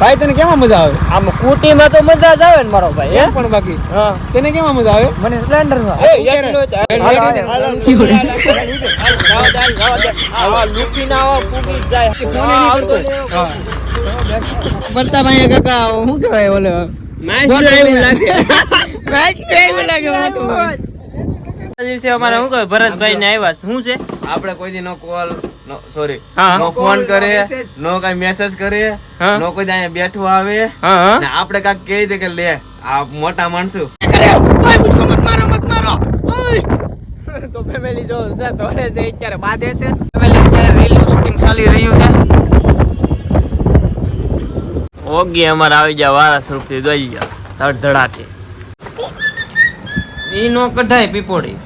ભાઈ તને કેમાં મજા આવે આમ કુટીમાં તો મજા જ આવે ને મારો ભાઈ એમ પણ બાકી હા તને કેમાં મજા આવે મને સ્પ્લેન્ડરમાં એ, યાર, નો. બનતા ભાઈ કાકા શું કહેવાય ઓલો દિવસે અમારે શું કહે ભરતભાઈ ને આવ્યા શું છે આપણે કોઈ દી નો કોલ નો સોરી નો ફોન કરે નો કઈ મેસેજ કરે નો કોઈ ત્યાં અહીંયા આવે. ને આપણે કાક કહી દે કે લે આ મોટા માણસો. મત મારો મત મારો. તો ફેમિલી જો તોડે છે અત્યારે બાંધે છે. ફેમિલી અત્યારે રીલ શૂટિંગ ચાલી રહ્યું છે. ઓગી અમારે આવી જા વારા સ્વરૂપથી દોઈ જા ધડધડાટી. ઈ નો કઢાય પીપોડી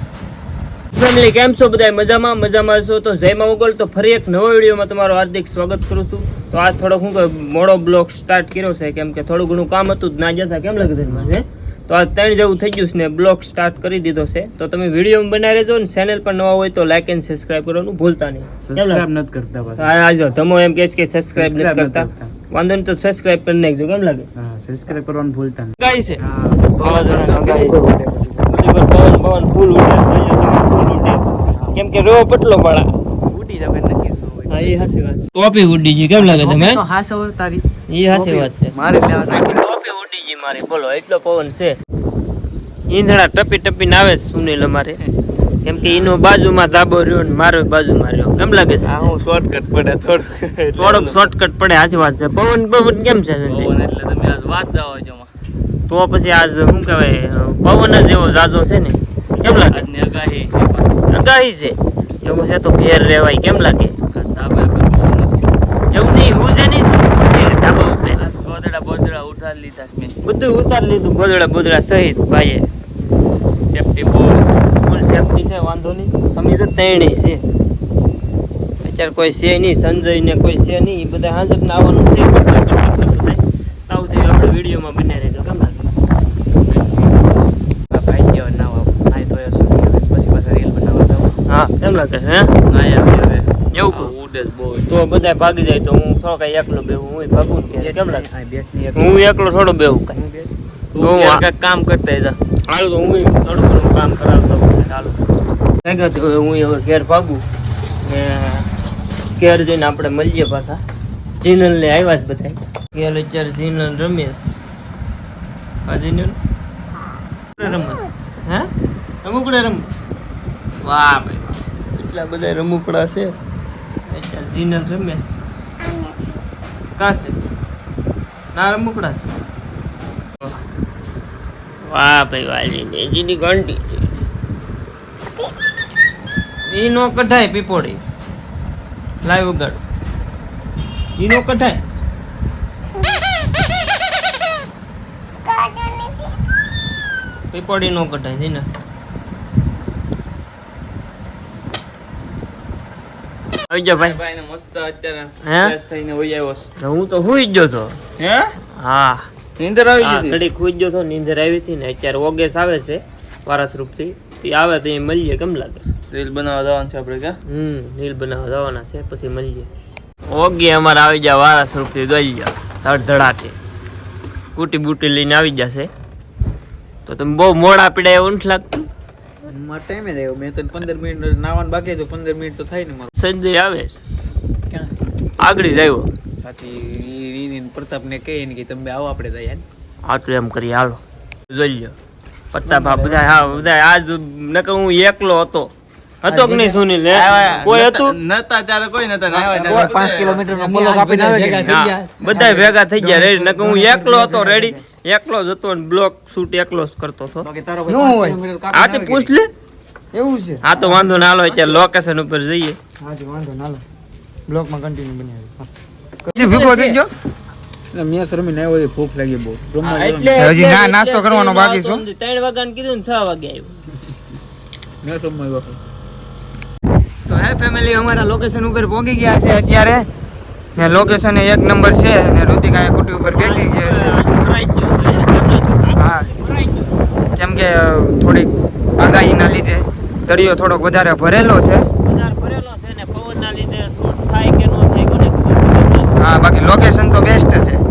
ફેમિલી કેમ છો બધા મજામાં? મજામાં છો? તો જય મોગલ. તો ફરી એક નવો વિડીયોમાં તમારું હાર્દિક સ્વાગત કરું છું. તો આજ થોડો હું કહે મોડો બ્લોગ સ્ટાર્ટ કર્યો છે. કેમ કે થોડું ઘણું કામ હતું ના જતા કેમ લાગે છે તો આજ ત્રણ જેવું થઈ ગયું છે ને બ્લોગ સ્ટાર્ટ કરી દીધો છે. તો તમે વીડિયો બનાવી રહેજો ને ચેનલ પર નવા હોય તો લાઈક એન્ડ સબસ્ક્રાઇબ કરવાનું ભૂલતા નહીં. લાગે? નથી કરતા હા આજો ધમો એમ કહે કે સબસ્ક્રાઇબ નથી કરતા. વાંધો નહીં તો સબસ્ક્રાઇબ કરી નાખજો. કેમ લાગે? હા સબસ્ક્રાઇબ કરવાનું ભૂલતા નહીં. ગાય છે. હા. પવન પવન તમે ફૂલ ઉડે કેમ કે રો પટલો પડા ઉડી જાવ નક્કી હા એ હાસી વાત ટોપી ઉડી ગઈ કેમ લાગે તમે તો હાસો તારી. એ હાસી વાત છે. મારે લેવા આખી ટોપી ઉડી ગઈ મારી. બોલો એટલો પવન છે. ઈંધણા ટપી ટપીને આવે સુનિલ અમારે. કેમ કે એનો બાજુમાં ધાબો રહ્યો ને મારો બાજુમાં રહ્યો. કેમ લાગે છે? હું શોર્ટકટ પડે થોડું. થોડોક શોર્ટકટ પડે આજ વાત છે. પવન પવન કેમ છે સંજય? પવન એટલે તમે આજ વાત જાઓ છો તો પછી આજ શું કહેવાય પવન જ એવો જાજો છે ને. કેમ લાગે? આજની આગાહી છે પણ. છે? એવું છે તો ઘેર રહેવાય. કેમ લાગે. એવું નહીં હું જે નહીં ગોદડા બોદડા ઉઠાડી લીધા મેં. બધું ઉતાર લીધું ગોદડા બોદડા સહિત ભાઈએ. સેફટી બહુ ફૂલ સેફટી છે વાંધો નહીં. અમે તો ત્રણેય છે. અત્યારે કોઈ છે નહીં સંજય ને કોઈ છે નહીં એ બધા હાજર આવવાનું છે. તાવ થઈ આપણે વિડીયોમાં રહેજો કેમ લાગે આ ભાઈ ગયો નાવા નાઈ તો શું પછી પાછા રીલ બનાવવા જાવ હા કેમ લાગે હે? ના આવી હવે એવું કહું. આ ઉડે બહુ તો બધા ભાગી જાય તો હું થોડો કઈ એકલો બેહું હું ભાગું ને કે કેમ લાગે? આ હું એકલો થોડો બેહું કઈ. હું કામ કરતા જા. હાલો તો હું થોડું ઘણું કામ કરાવતો. ચાલો હું હવે ઘેર ભાગું ને ઘેર જઈને આપણે મળીએ પાછા. જીનલ ને આવ્યા છે બધા ઘેર અત્યારે જીનલ રમેશ હા જીનલ? રમત. હે? રમુકડે રમ વાહ ભાઈ. વાહ. એટલા બધા રમકડા છે. અત્યારે જીનલ રમેશ. કાં છે? ના રમૂકડા છે? વાહ ભાઈ વાલી ને જીની ઘંટી છે. ઈ નો કઢાય પીપોડી લાઈવ ઉગાડ. ઈ નો કઢાય. પીપોડી નો કઢાય ને. આવી જા ભાઈ. ભાઈ મસ્ત અત્યારે ફ્રેશ થઈને વહી આવ્યો છે. હું તો હુઈ ગયો તો. હે? હા. નીંદર આવી ગઈ ઘડીક હુઈ ગયો તો નીંદર આવી હતી ને અત્યારે ઓગેસ આવે છે વારાસ્વરૂપથી તે આવે તો એ મળીએ કેમ લાગે? રીલ બનાવવા જવાનું છે આપણે કે? હમ નીલ બનાવવા જવાના છે પછી મળીએ. ઓગે અમારે આવી જા વારા સ્વરૂપથી દોઈ જા ધડધડાટી. કુટી બુટી લઈને આવી જશે તો તમે બહુ મોડા પીડા એવું નથી લાગતું? મારા ટાઈમે જ આવ્યો. મેં તને પંદર મિનિટ નાવાનું બાકી તો પંદર મિનિટ તો થાય ને મારું. સંજય આવે આગળ જ આવ્યો. સાથી ઈ- ઈ પ્રતાપ ને કે તમે આવો આપણે યાર હા તો એમ કરી હાલો. જોઈ લો પ્રતાપ બધા હા બધા આજ નકર હું એકલો હતો. હતો કે નહીં સુનિલ? કોઈ હતું? નતા ત્યારે કોઈ નતા પાંચ કિલોમીટર નો બ્લોક કાપીને આવે બધા ભેગા થઈ ગયા રેડી નકર હું એકલો હતો રેડી એકલો જ હતો ને બ્લોક શૂટ એકલો જ કરતો હતો. આ તે પૂછ લે. એવું છે. હા તો વાંધો ના હાલો અત્યારે લોકેશન ઉપર જઈએ. હા જી વાંધો ના લો બ્લોકમાં કન્ટિન્યુ બની ભૂખો થઈ ગયો? મેં આવ્યો ભૂખ લાગી બહુ. હજી ના- નાસ્તો કરવાનો બાકી છે. ત્રણ વાગ્યા કીધું ને છ વાગે મેં આવ્યો. તો હે ફેમિલી અમારા લોકેશન ઉપર પહોંચી ગયા છે અત્યારે. ને લોકેશન એક નંબર છે ને ઋતિકા કુટી ઉપર બેઠી ગયા છે? હા. કેમ કે થોડીક આગાહીના લીધે દરિયો થોડોક વધારે ભરેલો છે. હા, બાકી લોકેશન તો બેસ્ટ છે.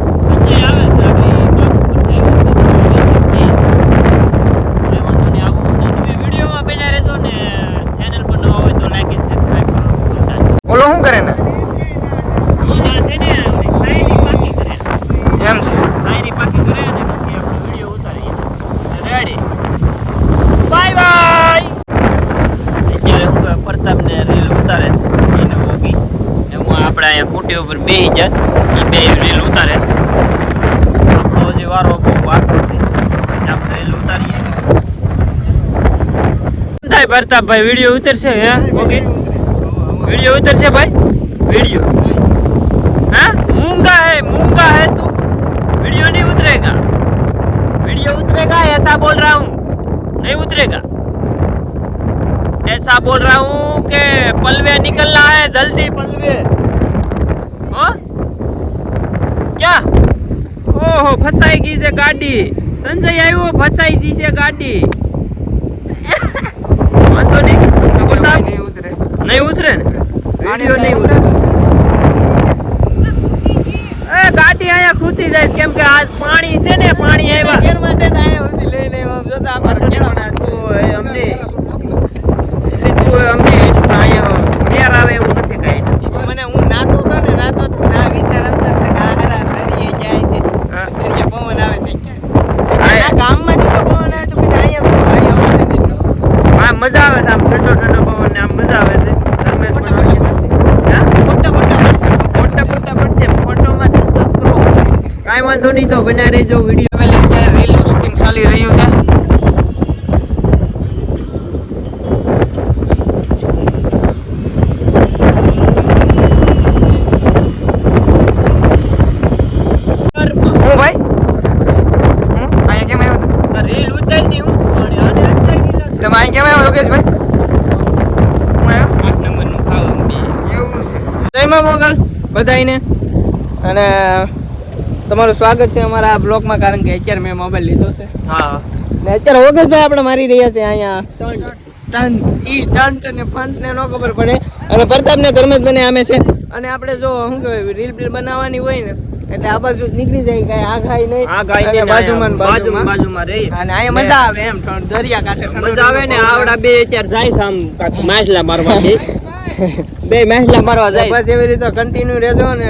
ઉપર બેસી જાય એ બે રીલ ઉતારે છે. આપણો હજી વારો બહુ બાકી છે પછી આપણે રીલ ઉતારીએ શું થાય પ્રતાપભાઈ વિડીયો ઉતરશે હે ઓકે वीडियो उधर से भाई वीडियो हाँ मूंगा है मूंगा है तू वीडियो नहीं उतरेगा वीडियो उतरेगा ऐसा बोल रहा हूँ नहीं उतरेगा ऐसा बोल रहा हूँ कि पलवे निकलना है जल्दी पलवे ક્યાં? ઓહો ફસાઈ ગઈ છે ગાડી. સંજય આવ્યો ફસાઈ ગઈ છે ગાડી. વાંધો નહીં. નહીં ઉતરે ને? ગાડીઓ નહીં ઉતરે. એ ગાડી અહીંયા ખૂતી જાય કેમ કે આ પાણી છે ને પાણી આવ્યા. લઈને આમ જોતા અમને મજા આવે છે આમ ઠંડો ઠંડો પવન ને આમ મજા આવે છે. ધર્મેશ પણ? મોટા મોટા પડશે. ફોટા ફોટા પડશે. ફોટોમાં કરો કાંઈ વાંધો નહીં તો બનાવી રહેજો. વીડિયો ફેમિલી અત્યારે રીલનું શૂટિંગ ચાલી રહ્યું છે હું ભાઈ હું અહીંયા કેમ આવ્યો તું? રીલ ઉતારી હું અને આને અટકાવી દીધા. તમે અહીં કેમ આવ્યો યોગેશભાઈ હું આવ્યો આઠ નંબરનું ખાવા બે. એવું છે જય મા મોગલ બધાઈને અને તમારું સ્વાગત છે અમારા આ બ્લોગમાં કારણ કે અત્યારે મેં મોબાઈલ લીધો છે. હા. ને અત્યારે ઓગસ્ટભાઈ આપણે મારી રહ્યા છે અહીંયા. ટન્ટ ઈ ટન્ટ અને ફંટ ને ન ખબર પડે. અને પ્રતાપ ને ધર્મેશ બને આમે છે. અને આપણે જો શું કહેવાય રીલ બીલ બનાવવાની હોય ને એટલે આ બાજુ નીકળી જાય કઈ આ ખાઈ નહીં. આ ખાઈ નહીં બાજુમાં બાજુમાં બાજુમાં. બાજુમાં રહી. અને અહીંયા મજા આવે એમ દરિયા કાંઠે મજા આવે ને આવડા બે અત્યારે જાય છે આમ માછલા મારવા બે મહેલા મારવા જાય. બસ એવી રીતે કન્ટિન્યુ રહેજો ને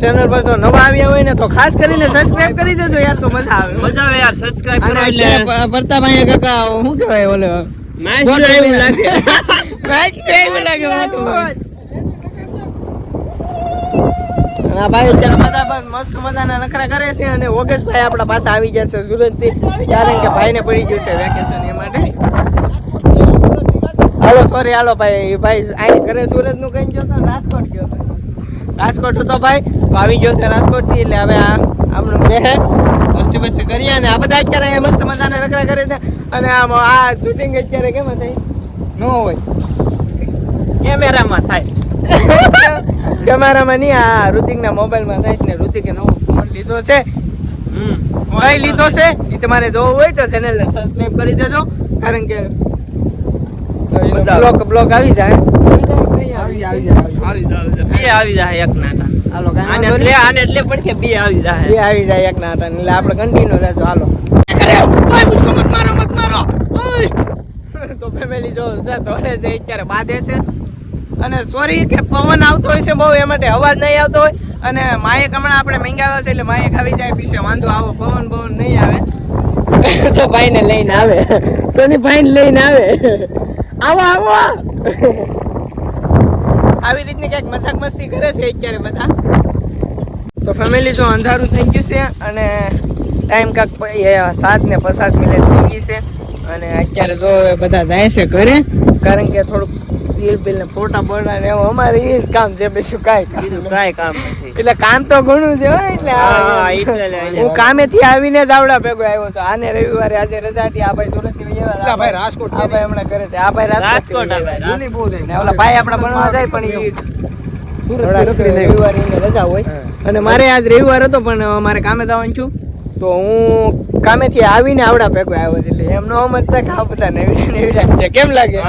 ચેનલ પર તો નવા આવ્યા હોય ને તો ખાસ કરીને સબસ્ક્રાઇબ કરી દેજો યાર તો મજા આવે. મજા આવે યાર સબસ્ક્રાઇબ કરો એટલે પ- પ્રતાપભાઈ કાકા શું કહેવાય ઓલે? મેચ એવું લાગે. મેચ એવું લાગે. ભાઈ અત્યારે બધા બસ મસ્ત મજાના નખરા કરે છે અને ઓગસ્ટભાઈ આપણા પાસે આવી છે સુરતથી. કારણ કે ભાઈને પડી ગયું છે વેકેશન એ માટે. હાલો સોરી હાલો ભાઈ. ભાઈ અહીં ઘરે સુરતનું કઈ ગયો તો રાજકોટ ગયો રાજકોટ હતો ભાઈ તો આવી ગયો છે રાજકોટથી એટલે હવે આ આપણું બે મસ્તી મસ્તી કરીએ અને આ બધા અત્યારે મસ્ત મજાના રખડા કરે છે. અને આમ આ શૂટિંગ અત્યારે કેમ થાય? નો હોય. કેમેરામાં થાય. કેમેરામાં નહીં આ ઋતિકના મોબાઈલમાં થાય ને ઋતિકે નવો ફોન લીધો છે. હમ. કઈ લીધો છે? એ તમારે જોવું હોય તો ચેનલને સબસ્ક્રાઈબ કરી દેજો. કારણ કે બ્લોક બ્લોગ આવી જાય. બે આવી જાય એક નાટા હાલો આને એટલે આને એટલે પણ કે બે આવી બે આવી જાય એક નાટા એટલે આપણે કન્ટિન્યુ રહેજો હાલો. તો ફેમિલી જો દોડે છે અત્યારે બાંધે છે. અને સોરી કે પવન આવતો હોય છે બહુ એ માટે અવાજ નહીં આવતો હોય. અને માયક હમણાં આપણે મંગાવ્યા છે એટલે માયક આવી જાય પીછે. વાંધો આવો પવન પવન નહીં આવે. તો ભાઈને લઈને આવે. સોની ભાઈને લઈને આવે. આવો આવો. આવી રીતની કંઈક મજાક મસ્તી કરે છે અત્યારે બધા. તો ફેમિલી જો અંધારું થઈ ગયું છે અને ટાઈમ કાંક સાત ને પચાસ મિનિટ થઈ ગઈ છે. અને અત્યારે જો બધા જાય છે ઘરે, કારણ કે થોડુંક રીલ બિલ ને ફોટા બોટા ને એવું અમારે એ જ કામ છે બીજું કાંઈ બીજું કાંઈ કામ નથી. એટલે કામ તો ઘણું છે એટલે હા, કામેથી આવીને જ આવડા ભેગો આવ્યો છું. આને રવિવારે આજે રજા હતી આ ભાઈ સુરતથી આ ભાઈ રાજકોટ આ ભાઈ હમણાં કરે છે. આ ભાઈ રાજકોટ રાજકોટ આ ભાઈ, રાજકોટ. ને ઓલા ભાઈ આપણા ભણવા જાય પણ રવિવારે રજા હોય. અને મારે આજ રવિવાર હતો પણ મારે કામે જવાનું છું. તો હું કામેથી આવીને આવડા ભેગો આવ્યો છે. એટલે એમનો સમજતા કે આ બધા નવી નવી છે. કેમ લાગે?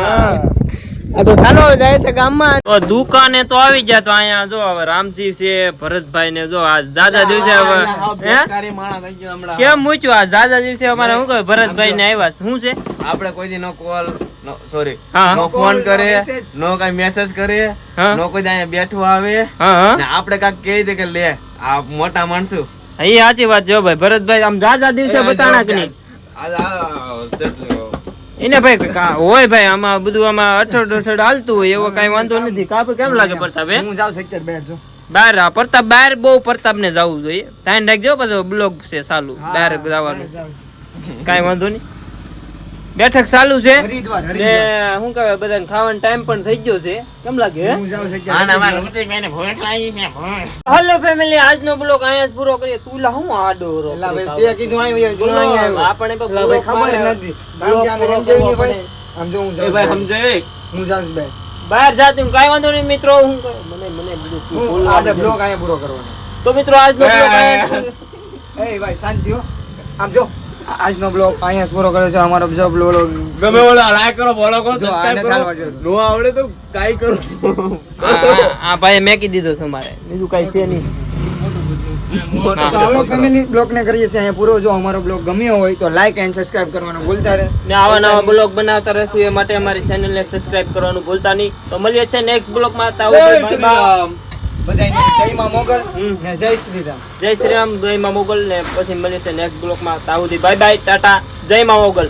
તો ચાલો જાય છે ગામમાં. તો દુકાને તો આવી જાય તો અહીંયા જો હવે રામજી છે ભરતભાઈ ને જો આ જાજા દિવસે હવે કેમ મૂક્યું? આ જાજા દિવસે અમારે શું કહ્યું? ભરતભાઈ ને આવ્યા શું છે? આપણે કોઈ દી નો કોલ સોરી નો ફોન કરે નો કઈ મેસેજ કરે હા. નો કોઈ અહીંયા બેઠું આવે. હા હા. ને આપણે કાંઈક કહી દે કે લે આ મોટા માણસો. એ સાચી વાત જો ભાઈ. ભરતભાઈ આમ જાજા દિવસે બતાણા કે નહીં? એને ભાઈ હોય ભાઈ આમાં બધું આમાં અઠડ અઠડ હાલતું હોય એવો કઈ વાંધો નથી. કાપ કેમ લાગે પ્રતાપ હે? હું જાઉં સત્તર બેઠ જો. બહાર આ પ્રતાપ બહાર બહુ પ્રતાપ ને જવું જોઈએ. ધ્યાન રાખજો પછી બ્લોગ છે ચાલુ. બહાર જવાનું. કઈ વાંધો નહીં. બેઠક ચાલુ છે. ને શું કહેવાય બધાને ખાવાનો ટાઈમ પણ થઈ ગયો છે. કેમ લાગે હે? હું હા. હલો ફેમિલી આજનો બ્લોગ અહીંયા જ પૂરો કરીએ. તું લા હું આડો રો તે કીધું. આપણે ખબર નથી. આમ જો હું જાઉં ભાઈ. સમજાય. હું છું બહાર જાતી કાંઈ વાંધો નહીં મિત્રો હું મને મને બધું હું આજે. બ્લોગ અહીંયા પૂરો કરવાનો. તો મિત્રો આજનો બ્લોગ એ, ભાઈ શાંતિ હો. આમ જો. આજનો બ્લોગ અહીંયા પૂરો કર્યો છે. અમારો બીજો બ્લોગ ગમે ઓલા લાઈક કરો ફોલો કરો સબસ્ક્રાઇબ કરો. નો આવડે તો કાઈ કરો. આ- ભાઈ મેં કી દીધો છે મારે. બીજું કાઈ છે નહીં. તો ફેમિલી બ્લોગ ને કરીએ છીએ અહીંયા પૂરો. જો અમારો બ્લોગ ગમ્યો હોય તો લાઈક એન્ડ સબસ્ક્રાઇબ કરવાનું ભૂલતા રહે ને આવા નવા બ્લોગ બનાવતા રહેશું. એ માટે અમારી ચેનલને સબસ્ક્રાઇબ કરવાનું ભૂલતા નહીં. તો મળીએ છીએ નેક્સ્ટ બ્લોગમાં માં. જય બાય બાય. બધાને જય મોગલ. ને જય શ્રી રામ જય શ્રી રામ જય મા મોગલ ને પછી છીએ નેક્સ્ટ બ્લોકમાં તાવ બાય બાય ટાટા. જય મા મોગલ.